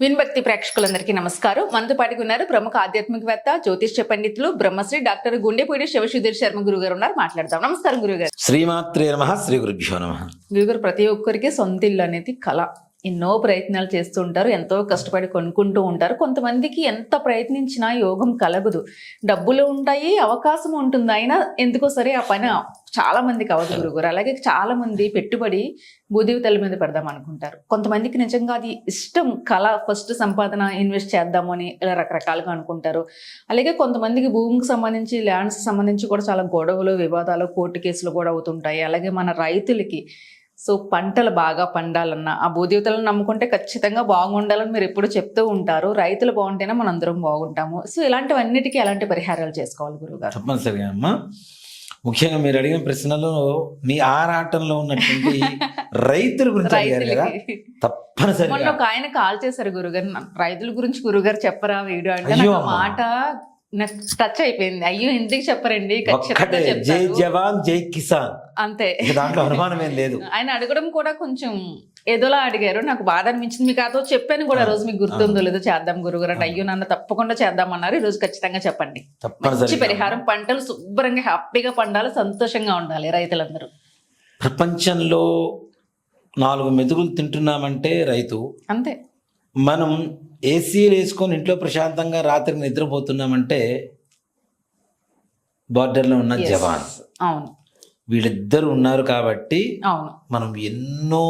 విన్భక్తి ప్రేక్షకులందరికీ నమస్కారం. మనతో పాటుగా ఉన్నారు ప్రముఖ ఆధ్యాత్మికవేత్త జ్యోతిష్య పండితులు బ్రహ్మశ్రీ డాక్టర్ గుండెపూడి శివసుధీర్ శర్మ గురువు గారు ఉన్నారు. మాట్లాడదాం. నమస్కారం గురుగారు. శ్రీమాత్రే నమ శ్రీ గురుభ్యో నమ. గురుగారు ప్రతి ఒక్కరికి సొంత ఇల్లు అనేది కళ. ఎన్నో ప్రయత్నాలు చేస్తూ ఉంటారు ఎంతో కష్టపడి కొనుక్కుంటూ ఉంటారు. కొంతమందికి ఎంత ప్రయత్నించినా యోగం కలగదు. డబ్బులు ఉంటాయి అవకాశం ఉంటుంది. అయినా ఎందుకో సరే ఆ పని చాలా మందికి అవదు గురుగారు. అలాగే చాలా మంది పెట్టుబడి భూదేవతల మీద పెడదాం అనుకుంటారు. కొంతమందికి నిజంగా అది ఇష్టం కళ ఫస్ట్ సంపాదన ఇన్వెస్ట్ చేద్దామని ఇలా రకరకాలుగా అనుకుంటారు. అలాగే కొంతమందికి భూమికి సంబంధించి ల్యాండ్స్ సంబంధించి కూడా చాలా గొడవలు వివాదాలు కోర్టు కేసులు కూడా అవుతుంటాయి. అలాగే మన రైతులకి సో పంటలు బాగా పండాలన్నా ఆ భూదేవతలను నమ్ముకుంటే ఖచ్చితంగా బాగుండాలని మీరు ఎప్పుడు చెప్తూ ఉంటారు. రైతులు బాగుంటేనే మనం అందరం బాగుంటాము. సో ఇలాంటివన్నిటికీ ఎలాంటి పరిహారాలు చేసుకోవాలి గురుగారు తప్పనిసరిగా అమ్మా. ముఖ్యంగా మీరు అడిగిన ప్రశ్నలో మీ ఆరాటంలో ఉన్నటువంటి రైతుల గురించి అడిగారు కదా? మొన్న తప్పనిసరిగా. ఒక ఆయన కాల్ చేశారు గురుగారు. రైతుల గురించి గురుగారు చెప్పరా వీడియో అంటే. మాట టచ్ అయిపోయింది. అయ్యో ఎందుకు చెప్పరండి? జై జవాన్ జై కిసాన్. అంతే. దాంట్లో అనుమానం ఏం లేదు. ఆయన అడగడం కూడా కొంచెం ఏదోలా అడిగారు. నాకు బాధ అనిపించింది. మీకు అదో చెప్పాను కూడా. రోజు మీకు గుర్తుందో లేదో చేద్దాం గురుగారు అంటే అయ్యో నన్ను తప్పకుండా చేద్దామన్నారు. ఈ రోజు ఖచ్చితంగా చెప్పండి. మంచి పరిహారం పంటలు శుభ్రంగా హ్యాపీగా పండాలి. సంతోషంగా ఉండాలి రైతులందరూ. ప్రపంచంలో నాలుగు మెతుకులు తింటున్నామంటే రైతు అంతే. మనం ఏసీలు వేసుకొని ఇంట్లో ప్రశాంతంగా రాత్రికి నిద్రపోతున్నామంటే బార్డర్లో ఉన్న. జవాన్. అవును. వీళ్ళిద్దరు ఉన్నారు కాబట్టి అవును. మనం ఎన్నో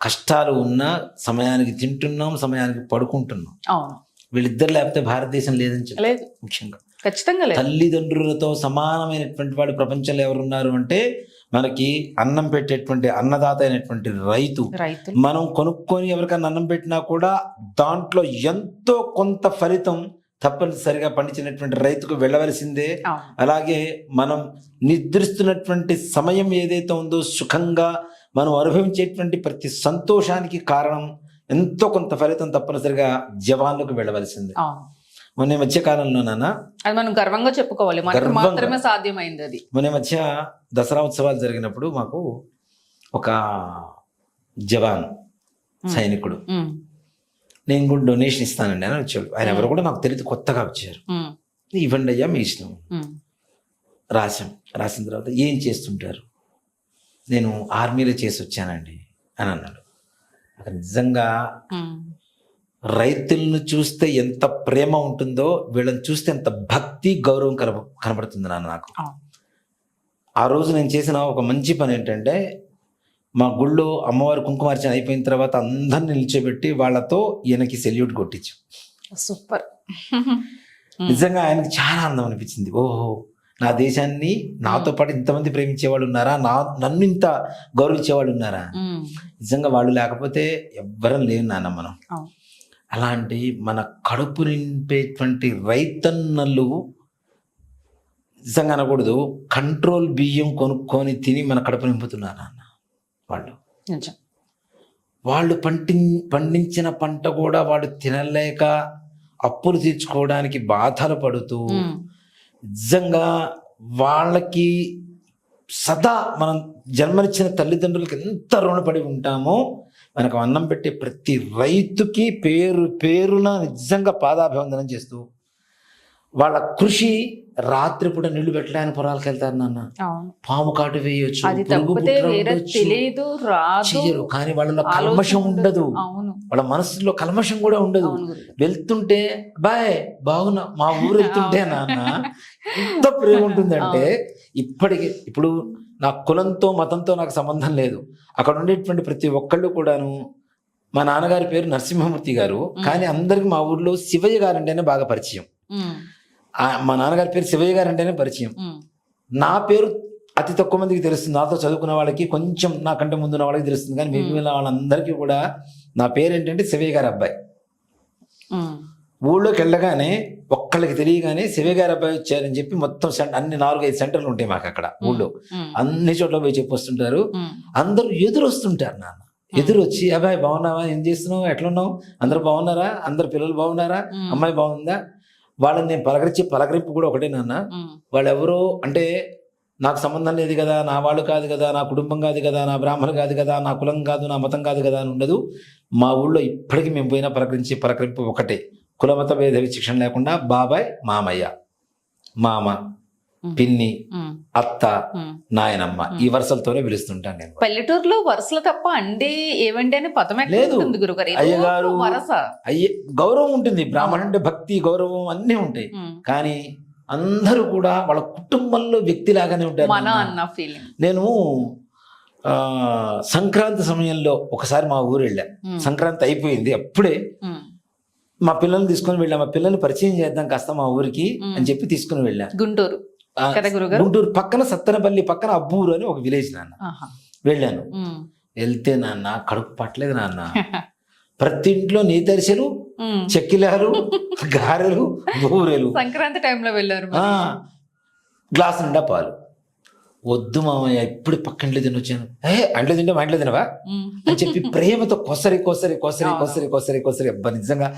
కష్టాలు ఉన్నా సమయానికి తింటున్నాం సమయానికి పడుకుంటున్నాం. అవును. వీళ్ళిద్దరు లేకపోతే భారతదేశం లేదని చెప్పి ముఖ్యంగా. ఖచ్చితంగా లేదు. తల్లిదండ్రులతో సమానమైనటువంటి వాడు ప్రపంచంలో ఎవరున్నారు అంటే మనకి అన్నం పెట్టేటువంటి అన్నదాత అయినటువంటి రైతు మనం కొనుక్కొని ఎవరికైనా అన్నం పెట్టినా కూడా దాంట్లో ఎంతో కొంత ఫలితం తప్పనిసరిగా పండించినటువంటి రైతుకు వెళ్ళవలసిందే. అలాగే మనం నిద్రిస్తున్నటువంటి సమయం ఏదైతే ఉందో సుఖంగా మనం అనుభవించేటువంటి ప్రతి సంతోషానికి కారణం ఎంతో కొంత ఫలితం తప్పనిసరిగా జవాన్లకు వెళ్ళవలసిందే. మొన్న మధ్య కాలంలో నాన్న అది మనం గర్వంగా చెప్పుకోవాలి. మనకు. మాత్రమే సాధ్యమైంది అది. మొన్న మధ్య దసరా ఉత్సవాలు జరిగినప్పుడు మాకు ఒక జవాన్ సైనికుడు. నేను కూడా డొనేషన్ ఇస్తానండి అని వచ్చాడు. ఆయన ఎవరు కూడా నాకు తెలియదు కొత్తగా వచ్చారు. ఇవ్వండి అయ్యా మీ ఇష్టం. రాశాం. రాసిన తర్వాత ఏం చేస్తుంటారు? నేను ఆర్మీలో చేసి వచ్చానండి అని అన్నాడు. అక్కడ నిజంగా. రైతులను చూస్తే ఎంత ప్రేమ ఉంటుందో వీళ్ళని చూస్తే ఎంత భక్తి గౌరవం కన కనబడుతుంది నాన్న నాకు. ఆ. రోజు నేను చేసిన ఒక మంచి పని ఏంటంటే మా గుళ్ళో అమ్మవారి కుంకుమార్చన అయిపోయిన తర్వాత అందరిని నిల్చోబెట్టి వాళ్ళతో ఈయనకి సెల్యూట్ కొట్టించాం. సూపర్. నిజంగా ఆయనకి చాలా ఆనందం అనిపించింది. ఓహో నా దేశాన్ని నాతో పాటు ఇంతమంది ప్రేమించే వాళ్ళు ఉన్నారా? నా నన్ను ఇంత గౌరవించే వాళ్ళు ఉన్నారా నిజంగా వాళ్ళు లేకపోతే ఎవ్వరం లేవు నాన్న మనం. అలాంటి మన కడుపు నింపేటువంటి రైతన్నలు నిజంగా అనకూడదు. కంట్రోల్ బియ్యం కొనుక్కొని తిని మన కడుపు నింపుతున్నారు నాన్న వాళ్ళు. వాళ్ళు పంటి పండించిన పంట కూడా వాడు తినలేక అప్పులు తీర్చుకోవడానికి బాధలు పడుతూ నిజంగా వాళ్ళకి సదా మనం జన్మనిచ్చిన తల్లిదండ్రులకి ఎంత రుణపడి ఉంటామో మనకు అన్నం పెట్టే ప్రతి రైతుకి పేరు పేరున నిజంగా పాదాభివందనం చేస్తూ వాళ్ళ కృషి రాత్రిపూట నీళ్ళు పెట్టడానికి పొలాలకు వెళ్తారు నాన్న. పాము కాటు వేయొచ్చు చెయ్యరు కానీ వాళ్ళలో కల్మషం ఉండదు. వాళ్ళ మనసులో కల్మషం కూడా ఉండదు. వెళ్తుంటే బాయ్ బాగున్నా మా ఊరు వెళ్తుంటే నాన్న ఎంత ప్రేమ ఉంటుందంటే ఇప్పటికి ఇప్పుడు నా కులంతో మతంతో నాకు సంబంధం లేదు. అక్కడ ఉండేటువంటి ప్రతి ఒక్కళ్ళు కూడాను మా నాన్నగారి పేరు నరసింహమూర్తి గారు. కానీ అందరికి మా ఊర్లో శివయ్య గారు అంటేనే బాగా పరిచయం. మా నాన్నగారి పేరు శివయ్య గారు అంటేనే పరిచయం నా పేరు అతి తక్కువ మందికి తెలుస్తుంది. నాతో చదువుకున్న వాళ్ళకి కొంచెం నాకంటే ముందున్న వాళ్ళకి తెలుస్తుంది. కానీ మిగిలిన వాళ్ళందరికీ కూడా నా పేరు ఏంటంటే శివయ్య గారి అబ్బాయి. ఊళ్ళోకి వెళ్ళగానే ఒక్కళ్ళకి తెలియగానే శివయ్య గారి అబ్బాయి వచ్చారని చెప్పి మొత్తం సెంటర్ అన్ని నాలుగైదు సెంటర్లు ఉంటాయి మాకు అక్కడ ఊళ్ళో. అన్ని చోట్ల పోయి చెప్పొస్తుంటారు. అందరూ ఎదురు వస్తుంటారు నాన్న. ఎదురు వచ్చి అబ్బాయి బాగున్నావా? ఏం చేస్తున్నావు? ఎట్లున్నావు? అందరు బాగున్నారా? అందరు పిల్లలు బాగున్నారా? అమ్మాయి బాగుందా? వాళ్ళని నేను పలకరించి పలకరింపు కూడా ఒకటే నాన్న. వాళ్ళు ఎవరో అంటే నాకు సంబంధం లేదు కదా నా వాళ్ళు కాదు కదా నా కుటుంబం కాదు కదా నా బ్రాహ్మణు కాదు కదా నా కులం కాదు నా మతం కాదు కదా అని ఉండదు. మా ఊళ్ళో ఇప్పటికీ మేము పోయినా పలకరించి పలకరింపు ఒకటే. కులమత భేద విచక్షణ లేకుండా బాబాయ్ మామయ్య మామ పిన్ని అత్త. నాయనమ్మ ఈ వరుసలతోనే పిలుస్తుంటాను నేను పల్లెటూరులో వరుసలు తప్ప అండి ఏవండి అని పదం ఎక్కడ లేదు. అయ్యగారు వరస అయ్యే గౌరవం ఉంటుంది బ్రాహ్మణ అంటే భక్తి గౌరవం అన్నీ ఉంటాయి. కానీ అందరూ కూడా వాళ్ళ కుటుంబంలో ఉంటారు మన నాన్న. అన్న ఫీలింగ్ నేను ఆ, సంక్రాంతి సమయంలో ఒకసారి మా ఊరు వెళ్ళా. సంక్రాంతి అయిపోయింది అప్పుడే. మా పిల్లల్ని తీసుకొని వెళ్ళా మా పిల్లల్ని పరిచయం చేద్దాం కాస్త మా ఊరికి. అని చెప్పి తీసుకుని వెళ్ళా గుంటూరు గుంటూరు పక్కన సత్తెనపల్లి పక్కన అబ్బూరు అని ఒక విలేజ్ నాన్న. వెళ్ళాను. వెళ్తే నాన్న కడుపు పట్టలేదు నాన్న ప్రతి ఇంట్లో నేతరిసెలు ఉమ్. చెక్కిలాలు గారెలు బూరెలు సంక్రాంతి టైంలో వెళ్ళారు. గ్లాస్ నిండా పాలు వద్దు మామయ్య ఇప్పుడు పక్క ఇంట్లో తినొచ్చాను ఏ అంట్లో తింటే మా ఇంట్లో తినవా. అని చెప్పి ప్రేమతో కొసరి కొసరి కొసరి. కొసరి కొసరి కొసరి అబ్బా నిజంగా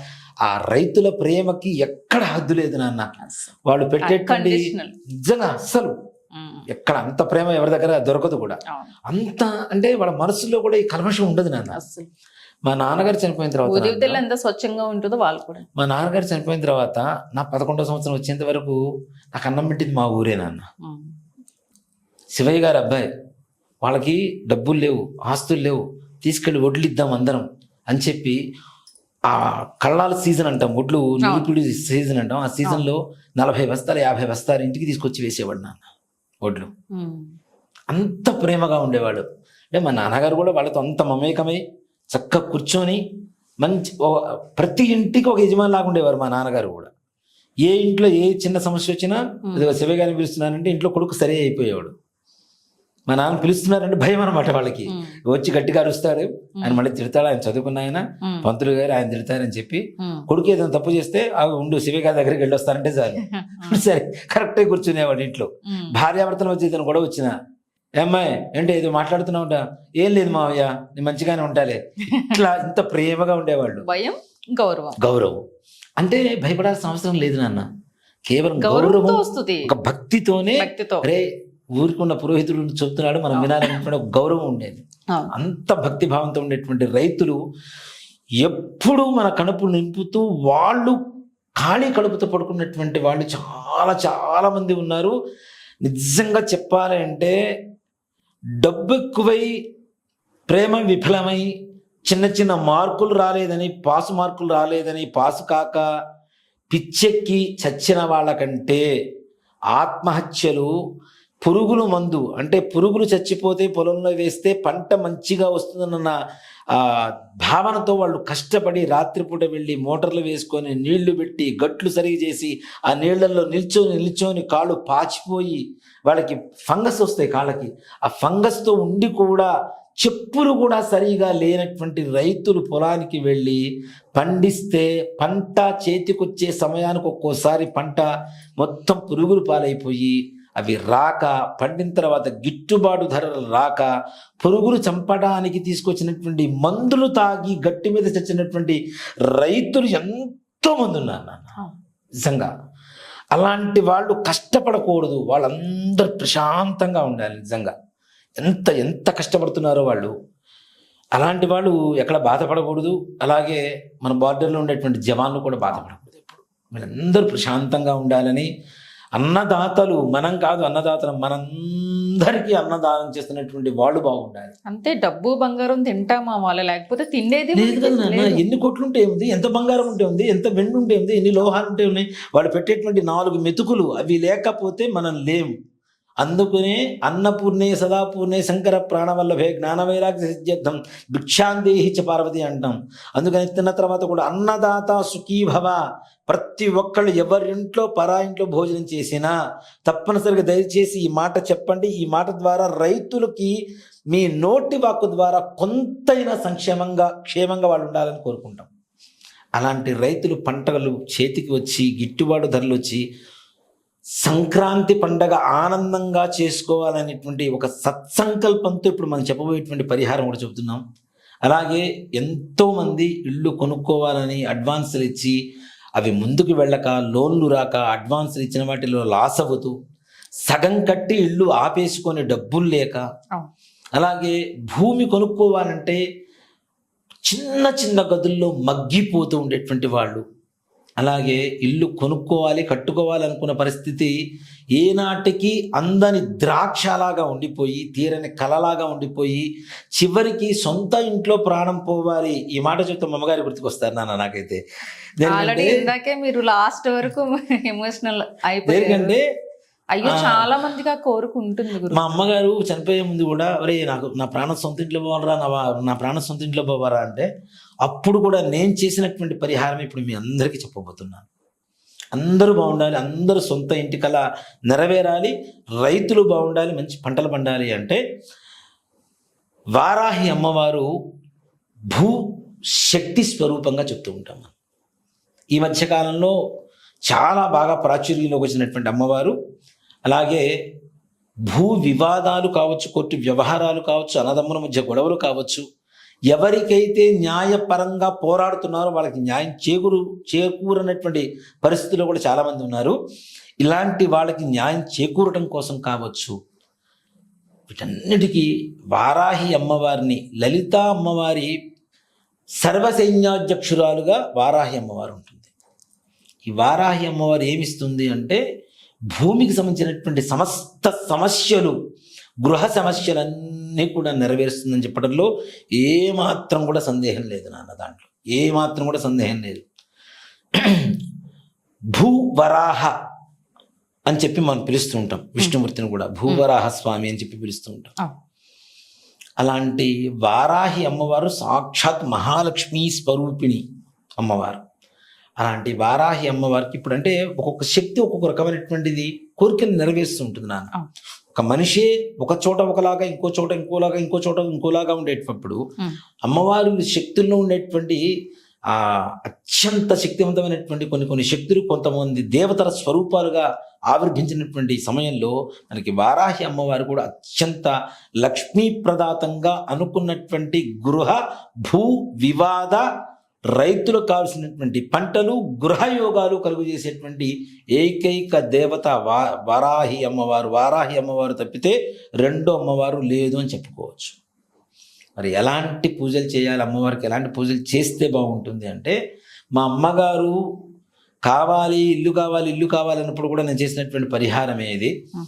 ఆ రైతుల ప్రేమకి ఎక్కడ హద్దు లేదు నాన్న వాళ్ళు పెట్టేటువంటి. నిజంగా అస్సలు. ఎక్కడ అంత ప్రేమ ఎవరి దగ్గర దొరకదు కూడా. అంత అంటే వాళ్ళ మనసులో కూడా ఈ కల్మషం ఉండదు నాన్న మా నాన్నగారు చనిపోయిన తర్వాత ఎంత స్వచ్ఛంగా ఉంటుందో వాళ్ళు కూడా మా నాన్నగారు చనిపోయిన తర్వాత నా పదకొండో సంవత్సరం వచ్చేంత వరకు నాకు అన్నం పెట్టింది మా ఊరే నాన్న. శివయ్య గారు అబ్బాయి. వాళ్ళకి డబ్బులు లేవు ఆస్తులు లేవు. తీసుకెళ్ళి వడ్లు ఇద్దాం అందరం అని చెప్పి ఆ కళ్ళాల సీజన్ అంటాం వడ్లు నిరుపుడి సీజన్ అంటాం. ఆ సీజన్లో నలభై బస్తాలు యాభై బస్తాలు ఇంటికి తీసుకొచ్చి వేసేవాడు నాన్న వడ్లు. అంత ప్రేమగా ఉండేవాడు. అంటే మా నాన్నగారు కూడా వాళ్ళతో అంత మమేకమై చక్కగా కూర్చొని మంచి ప్రతి ఇంటికి ఒక యజమాని లాగా ఉండేవారు మా నాన్నగారు కూడా. ఏ ఇంట్లో ఏ చిన్న సమస్య వచ్చినా ఇదిగో శివ గారిని పిలుస్తున్నానంటే ఇంట్లో కొడుకు సరే అయిపోయేవాడు. మా నాన్న పిలుస్తున్నారంటే భయం అనమాట వాళ్ళకి. వచ్చి గట్టిగా అరుస్తాడు. ఆయన మళ్ళీ తిడతాడు. ఆయన చదువుకున్న ఆయన. పంతులు గారు ఆయన తిడతారని చెప్పి. కొడుకు ఏదైనా తప్పు చేస్తే ఆ ఉండు శివ గారి దగ్గరికి వెళ్ళొస్తారంటే చాలు. సరే కరెక్టే కూర్చునేవాడు ఇంట్లో. భార్యాభర్తల మధ్య ఇతను కూడా వచ్చిన ఏమ్మాయి ఏంటి ఏదో మాట్లాడుతున్నావుట? ఏం లేదు మావయ్య నేను మంచిగానే ఉంటాలే. ఇట్లా ఇంత ప్రేమగా ఉండేవాళ్ళు. భయం గౌరవం. గౌరవం. అంటే భయపడాల్సిన అవసరం లేదు నాన్న. కేవలం గౌరవం ఒక భక్తితోనే భక్తితో. ఊరికున్న పురోహితుడు చెప్తున్నాడు మనం వినాలనేటువంటి ఒక గౌరవం ఉండేది. అంత భక్తి భావంతో ఉండేటువంటి రైతులు ఎప్పుడూ మన కడుపు నింపుతూ వాళ్ళు ఖాళీ కడుపుతో పడుకున్నటువంటి వాళ్ళు చాలా చాలా మంది ఉన్నారు. నిజంగా చెప్పాలి అంటే డబ్బు ఎక్కువై ప్రేమ విఫలమై చిన్న చిన్న మార్కులు రాలేదని పాసు మార్కులు రాలేదని పాసు కాక పిచ్చెక్కి చచ్చిన వాళ్ళకంటే ఆత్మహత్యలు పురుగులు మందు అంటే పురుగులు చచ్చిపోతే పొలంలో వేస్తే పంట మంచిగా వస్తుందన్న భావనతో వాళ్ళు కష్టపడి రాత్రిపూట వెళ్ళి మోటార్లు వేసుకొని నీళ్ళు పెట్టి గట్లు సరిగి చేసి ఆ నీళ్ళలో నిల్చొని నిల్చొని కాళ్ళు పాచిపోయి వాళ్ళకి ఫంగస్ వస్తాయి కాళ్ళకి. ఆ ఫంగస్తో ఉండి కూడా చెప్పులు కూడా సరిగా లేనటువంటి రైతులు పొలానికి వెళ్ళి పండిస్తే పంట చేతికొచ్చే సమయానికి ఒక్కోసారి పంట మొత్తం పురుగులు పాలైపోయి అవి రాక పండిన తర్వాత గిట్టుబాటు ధరలు రాక పురుగులు చంపడానికి తీసుకొచ్చినటువంటి మందులు తాగి గట్టి మీద చచ్చినటువంటి రైతులు ఎంతో మంది ఉన్నారు నాన్న. నిజంగా. అలాంటి వాళ్ళు కష్టపడకూడదు. వాళ్ళందరూ ప్రశాంతంగా ఉండాలి నిజంగా. ఎంత ఎంత కష్టపడుతున్నారో వాళ్ళు. అలాంటి వాళ్ళు ఎక్కడ బాధపడకూడదు. అలాగే మన బార్డర్లో ఉండేటువంటి జవాన్లు కూడా బాధపడకూడదు ఎప్పుడు. వీళ్ళందరూ ప్రశాంతంగా ఉండాలని అన్నదాతలు మనం కాదు అన్నదాతలు మనందరికీ అన్నదానం చేస్తున్నటువంటి వాళ్ళు బాగుండాలి. అంతే డబ్బు బంగారం తింటామా వాళ్ళ? లేకపోతే తిండేది లేదు కదా నాన్న. ఎన్ని కోట్లు ఉంటే ఉంది ఎంత బంగారం ఉంటే ఉంది ఎంత వెండి ఉంటే ఉంది ఎన్ని లోహాలు ఉంటే ఉన్నాయి వాళ్ళు పెట్టేటువంటి నాలుగు మెతుకులు అవి లేకపోతే మనం లేం అందుకనే అన్నపూర్ణే సదాపూర్ణే శంకర ప్రాణవల్లభే జ్ఞానవైరాగ్య సిద్ధ్యర్థం భిక్షాందేహి చ పార్వతి అంటాం. అందుకని తిన్న తర్వాత కూడా అన్నదాత సుఖీభవ ప్రతి ఒక్కళ్ళు ఎవరింట్లో పరా ఇంట్లో భోజనం చేసినా తప్పనిసరిగా దయచేసి ఈ మాట చెప్పండి. ఈ మాట ద్వారా రైతులకి మీ నోటి వాక్కు ద్వారా కొంతైనా సంక్షేమంగా క్షేమంగా వాళ్ళు ఉండాలని కోరుకుంటాం. అలాంటి రైతులు పంటలు చేతికి వచ్చి గిట్టుబాటు ధరలు వచ్చి సంక్రాంతి పండగ ఆనందంగా చేసుకోవాలనేటువంటి ఒక సత్సంకల్పంతో ఇప్పుడు మనం చెప్పబోయేటువంటి పరిహారం కూడా చెబుతున్నాం అలాగే ఎంతోమంది ఇళ్ళు కొనుక్కోవాలని అడ్వాన్సులు ఇచ్చి అవి ముందుకు వెళ్ళక లోన్లు రాక అడ్వాన్సులు ఇచ్చిన వాటిలో లాస్ అవ్వతూ సగం కట్టి ఇళ్ళు ఆపేసుకొని డబ్బులు లేక. అలాగే భూమి కొనుక్కోవాలంటే చిన్న చిన్న గదుల్లో మగ్గిపోతూ ఉండేటువంటి వాళ్ళు అలాగే ఇల్లు కొనుక్కోవాలి కట్టుకోవాలి అనుకున్న పరిస్థితి ఏనాటికి అందని ద్రాక్షలాగా ఉండిపోయి తీరని కలలాగా ఉండిపోయి చివరికి సొంత ఇంట్లో ప్రాణం పోవాలి. ఈ మాట చెప్తే అమ్మగారి గుర్తుకొస్తారు నాన్న నాకైతే. ఇందాకే మీరు లాస్ట్ వరకు ఎమోషనల్ అయిపోయారు. దేనికంటే అయ్యో. చాలా మందిగా కోరుకుంటుంది మా అమ్మగారు చనిపోయే ముందు కూడా ఒరే నాకు నా ప్రాణం సొంత ఇంట్లో పోవాలరా నా నా ప్రాణం సొంత ఇంట్లో పోవారా అంటే అప్పుడు కూడా నేను చేసినటువంటి పరిహారం ఇప్పుడు మీ అందరికీ చెప్పబోతున్నాను అందరూ బాగుండాలి అందరూ సొంత ఇంటి కల నెరవేరాలి రైతులు బాగుండాలి మంచి పంటలు పండాలి అంటే వారాహి అమ్మవారు భూ శక్తి స్వరూపంగా చెప్తూ ఉంటాం. ఈ మధ్యకాలంలో చాలా బాగా ప్రాచుర్యంలోకి వచ్చినటువంటి అమ్మవారు అలాగే భూ వివాదాలు కావచ్చు కోర్టు వ్యవహారాలు కావచ్చు అన్నదమ్ముల మధ్య గొడవలు కావచ్చు ఎవరికైతే న్యాయపరంగా పోరాడుతున్నారో వాళ్ళకి న్యాయం చేకూరు చేకూరనటువంటి పరిస్థితుల్లో కూడా చాలామంది ఉన్నారు. ఇలాంటి వాళ్ళకి న్యాయం చేకూరటం కోసం కావచ్చు. వీటన్నిటికీ వారాహి అమ్మవారిని లలిత అమ్మవారి సర్వసైన్యాధ్యక్షురాలుగా వారాహి అమ్మవారు ఉంటుంది. ఈ వారాహి అమ్మవారు ఏమిస్తుంది అంటే భూమికి సంబంధించినటువంటి సమస్త సమస్యలు గృహ సమస్యలన్నీ కూడా నెరవేరుస్తుందని చెప్పడంలో ఏమాత్రం కూడా సందేహం లేదు నాన్న దాంట్లో. ఏమాత్రం కూడా సందేహం లేదు. భూవరాహ అని చెప్పి మనం పిలుస్తూ ఉంటాం. విష్ణుమూర్తిని కూడా. భూవరాహ స్వామి అని చెప్పి పిలుస్తూ ఉంటాం. అలాంటి వారాహి అమ్మవారు సాక్షాత్ మహాలక్ష్మి స్వరూపిణి అమ్మవారు. అలాంటి వారాహి అమ్మవారికి ఇప్పుడు అంటే ఒక్కొక్క శక్తి ఒక్కొక్క రకమైనటువంటిది కోరికలు నెరవేరుస్తూ ఉంటుంది నాన్న. ఒక మనిషే ఒక చోట ఒకలాగా ఇంకో చోట ఇంకోలాగా ఇంకో చోట ఇంకోలాగా ఉండేటప్పుడు. అమ్మవారి శక్తుల్లో ఉండేటువంటి ఆ అత్యంత శక్తివంతమైనటువంటి కొన్ని కొన్ని శక్తులు కొంతమంది దేవతల స్వరూపాలుగా ఆవిర్భించినటువంటి సమయంలో మనకి వారాహి అమ్మవారు కూడా అత్యంత లక్ష్మీప్రదాతంగా అనుకున్నటువంటి గృహ భూ వివాద రైతులకు కావాల్సినటువంటి పంటలు గృహయోగాలు కలుగు చేసేటువంటి ఏకైక దేవత వా వారాహి అమ్మవారు వారాహి అమ్మవారు తప్పితే రెండో అమ్మవారు లేదు అని చెప్పుకోవచ్చు. మరి ఎలాంటి పూజలు చేయాలి? అమ్మవారికి ఎలాంటి పూజలు చేస్తే బాగుంటుంది అంటే మా అమ్మగారు కావాలి ఇల్లు కావాలి ఇల్లు కావాలి అన్నప్పుడు కూడా నేను చేసినటువంటి పరిహారమే ఇది Hmm.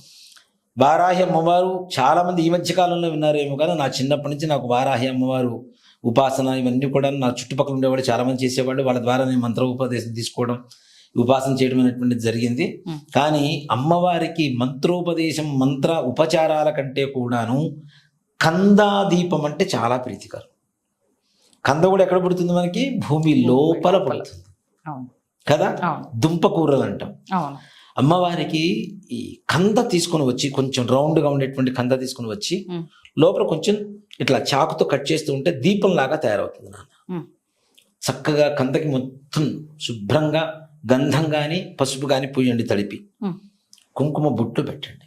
వారాహి అమ్మవారు చాలామంది ఈ మధ్య కాలంలో విన్నారేమో కానీ నా చిన్నప్పటి నుంచి నాకు వారాహి అమ్మవారు ఉపాసన ఇవన్నీ కూడా నా చుట్టుపక్కల ఉండేవాళ్ళు చాలామంది చేసేవాళ్ళు. వాళ్ళ ద్వారా నేను మంత్ర ఉపదేశం తీసుకోవడం ఉపాసన చేయడం అనేటువంటిది జరిగింది. కానీ అమ్మవారికి మంత్రోపదేశం మంత్ర ఉపచారాల కంటే కూడాను కందాదీపం అంటే చాలా ప్రీతికరం. కంద కూడా ఎక్కడ పుడుతుంది మనకి? భూమి లోపల పుడుతుంది. కదా? దుంప కూరలు అంటాం. అమ్మవారికి ఈ కంద తీసుకొని వచ్చి కొంచెం రౌండ్గా ఉండేటువంటి కంద తీసుకొని వచ్చి. లోపల కొంచెం ఇట్లా చాకుతో కట్ చేస్తూ ఉంటే దీపంలాగా తయారవుతుంది నాన్న. చక్కగా కందకి మొత్తం శుభ్రంగా గంధం కానీ పసుపు కానీ పూయండి తడిపి. కుంకుమ బుట్టు పెట్టండి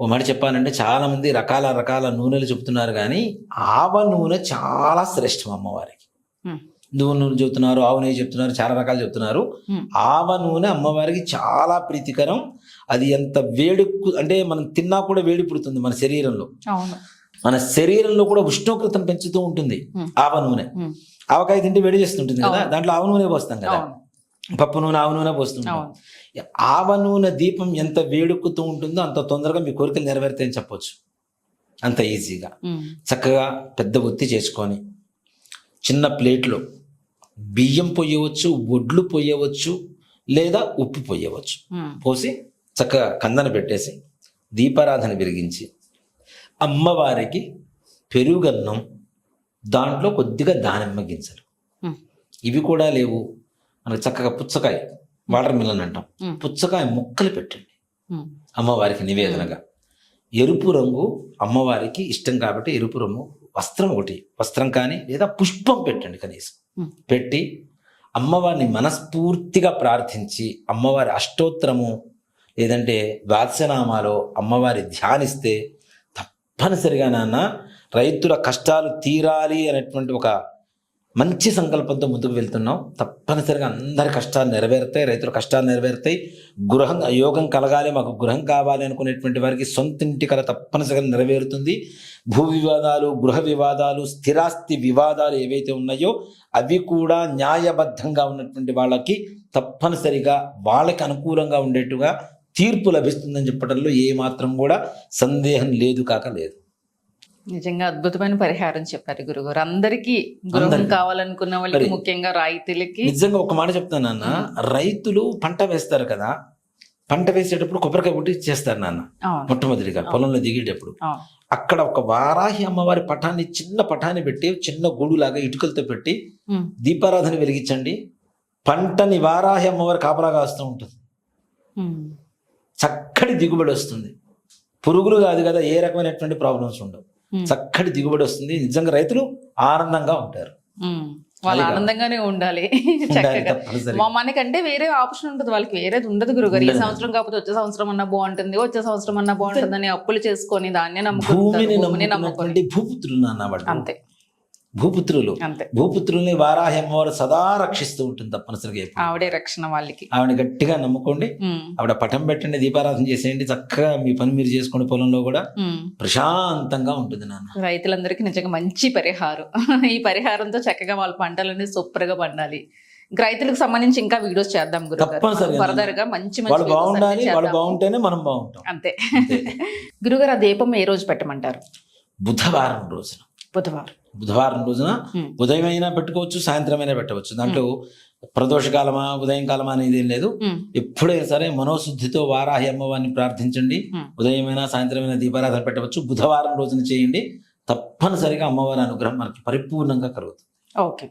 ఓ మాట చెప్పాలంటే చాలా మంది రకాల రకాల నూనెలు చెప్తున్నారు కానీ ఆవ నూనె చాలా శ్రేష్టం అమ్మవారికి. నువ్వు నూనె చెప్తున్నారు ఆవు నెయ్యి చెప్తున్నారు చాలా రకాలు చెప్తున్నారు. ఆవ నూనె అమ్మవారికి చాలా ప్రీతికరం. అది ఎంత వేడి అంటే మనం తిన్నా కూడా వేడి పుడుతుంది మన శరీరంలో. మన శరీరంలో కూడా ఉష్ణోగ్రతను పెంచుతూ ఉంటుంది. ఆవ నూనె. ఆవకాయ తింటే వేడి చేస్తుంటుంది కదా. దాంట్లో ఆవ నూనె పోస్తాం కదా. పప్పు నూనె ఆవు నూనె పోస్తుంటాం. ఆవ నూనె దీపం ఎంత వేడెక్కుతూ ఉంటుందో అంత తొందరగా మీ కోరికలు నెరవేరుతాయని చెప్పొచ్చు. అంత ఈజీగా. చక్కగా పెద్ద ఒత్తి చేసుకొని చిన్న ప్లేట్లో బియ్యం పొయ్యవచ్చు వడ్లు పొయ్యవచ్చు లేదా ఉప్పు పొయ్యవచ్చు ఉమ్. పోసి చక్కగా కందన పెట్టేసి దీపారాధన వెలిగించి అమ్మవారికి పెరుగన్నం దాంట్లో కొద్దిగా దానిమ్మ గింజలు. ఇవి కూడా లేవు మనకు చక్కగా పుచ్చకాయ వాటర్ మిలన్ అంటాం. పుచ్చకాయ ముక్కలు పెట్టండి. అమ్మవారికి నివేదనగా ఎరుపు రంగు అమ్మవారికి ఇష్టం కాబట్టి ఎరుపు రంగు వస్త్రం ఒకటి వస్త్రం కానీ లేదా పుష్పం పెట్టండి కనీసం. పెట్టి అమ్మవారిని మనస్ఫూర్తిగా ప్రార్థించి అమ్మవారి అష్టోత్తరము లేదంటే ద్వాదశనామాలో అమ్మవారి ధ్యానిస్తే తప్పనిసరిగా నాన్న రైతుల కష్టాలు తీరాలి అనేటువంటి ఒక మంచి సంకల్పంతో ముందుకు వెళ్తున్నాం. తప్పనిసరిగా అందరి కష్టాలు నెరవేరుతాయి రైతుల కష్టాలు నెరవేరుతాయి. గృహం యోగం కలగాలి మాకు గృహం కావాలి అనుకునేటువంటి వారికి సొంత ఇంటి కల తప్పనిసరిగా నెరవేరుతుంది. భూ వివాదాలు గృహ వివాదాలు స్థిరాస్తి వివాదాలు ఏవైతే ఉన్నాయో అవి కూడా న్యాయబద్ధంగా ఉన్నటువంటి వాళ్ళకి తప్పనిసరిగా వాళ్ళకి అనుకూలంగా ఉండేట్టుగా తీర్పు లభిస్తుందని చెప్పడంలో ఏ మాత్రం కూడా సందేహం లేదు కాక లేదు. నిజంగా అద్భుతమైన పరిహారం చెప్పారు గురుగారు. అందరికీ గృహం. కావాలనుకున్న వాళ్ళకి ముఖ్యంగా రైతులకి నిజంగా ఒక మాట చెప్తాను నాన్న. రైతులు పంట వేస్తారు కదా పంట వేసేటప్పుడు కొబ్బరికాయ పుట్టి చేస్తారు నాన్న. మొట్టమొదటిగా పొలంలో దిగేటప్పుడు. అక్కడ ఒక వారాహి అమ్మవారి పటాన్ని చిన్న పటాన్ని పెట్టి చిన్న గూడులాగా ఇటుకలతో పెట్టి దీపారాధన వెలిగించండి. పంటని వారాహి అమ్మవారి కాపలా కాస్తూ ఉంటుంది. చక్కటి దిగుబడి వస్తుంది. పురుగులు కాదు కదా ఏ రకమైనటువంటి ప్రాబ్లమ్స్ ఉండవు. చక్కటి దిగుబడి వస్తుంది. నిజంగా రైతులు ఆనందంగా ఉంటారు. వాళ్ళు. ఆనందంగానే ఉండాలి. చక్కగా. మనకంటే వేరే ఆప్షన్ ఉంటుంది. వాళ్ళకి వేరేది ఉండదు గురుగారు. ఈ. సంవత్సరం కాకపోతే వచ్చే సంవత్సరం అన్నా బాగుంటుంది. వచ్చే సంవత్సరం అన్నా బాగుంటుంది అని అప్పులు చేసుకొని దాన్నే నమ్ముకుంటారు. భూమిని భూపుత్రులు అంతే. భూపుత్రులు. భూపుత్రుల్ని వారాహి అమ్మవారు సదా రక్షిస్తూ ఉంటుంది తప్పనిసరిగా. ఆవిడే రక్షణ వాళ్ళకి. ఆవిడ గట్టిగా నమ్ముకోండి. ఆవిడ పటం పెట్టండి దీపారాధన చేసేయండి చక్కగా మీ పని మీరు చేసుకోండి పొలంలో కూడా. ప్రశాంతంగా ఉంటుంది నాన్న. రైతులందరికీ నిజంగా మంచి పరిహారం. ఈ పరిహారంతో చక్కగా వాళ్ళ పంటలన్నీ సూపర్గా పండాలి. రైతులకు సంబంధించి ఇంకా వీడియోస్ చేద్దాం. గురుగారు మంచి మంచి వాళ్ళు బాగుండాలి వాళ్ళు. బాగుంటేనే మనం బాగుంటాం. అంతే. అంతే. గురుగారు ఆ దీపం ఏ రోజు పెట్టమంటారు? బుధవారం రోజున. బుధవారం. బుధవారం రోజున. ఉదయం అయినా పెట్టుకోవచ్చు సాయంత్రం అయినా పెట్టవచ్చు. దాంట్లో ప్రదోష కాలమా ఉదయం కాలమా అనేది ఏం లేదు. ఎప్పుడైనా సరే మనోశుద్ధితో వారాహి అమ్మవారిని ప్రార్థించండి. ఉదయమైనా సాయంత్రమైనా దీపారాధన పెట్టవచ్చు. బుధవారం రోజున చేయండి. తప్పనిసరిగా అమ్మవారి అనుగ్రహం మనకి పరిపూర్ణంగా కలుగుతుంది. ఓకే.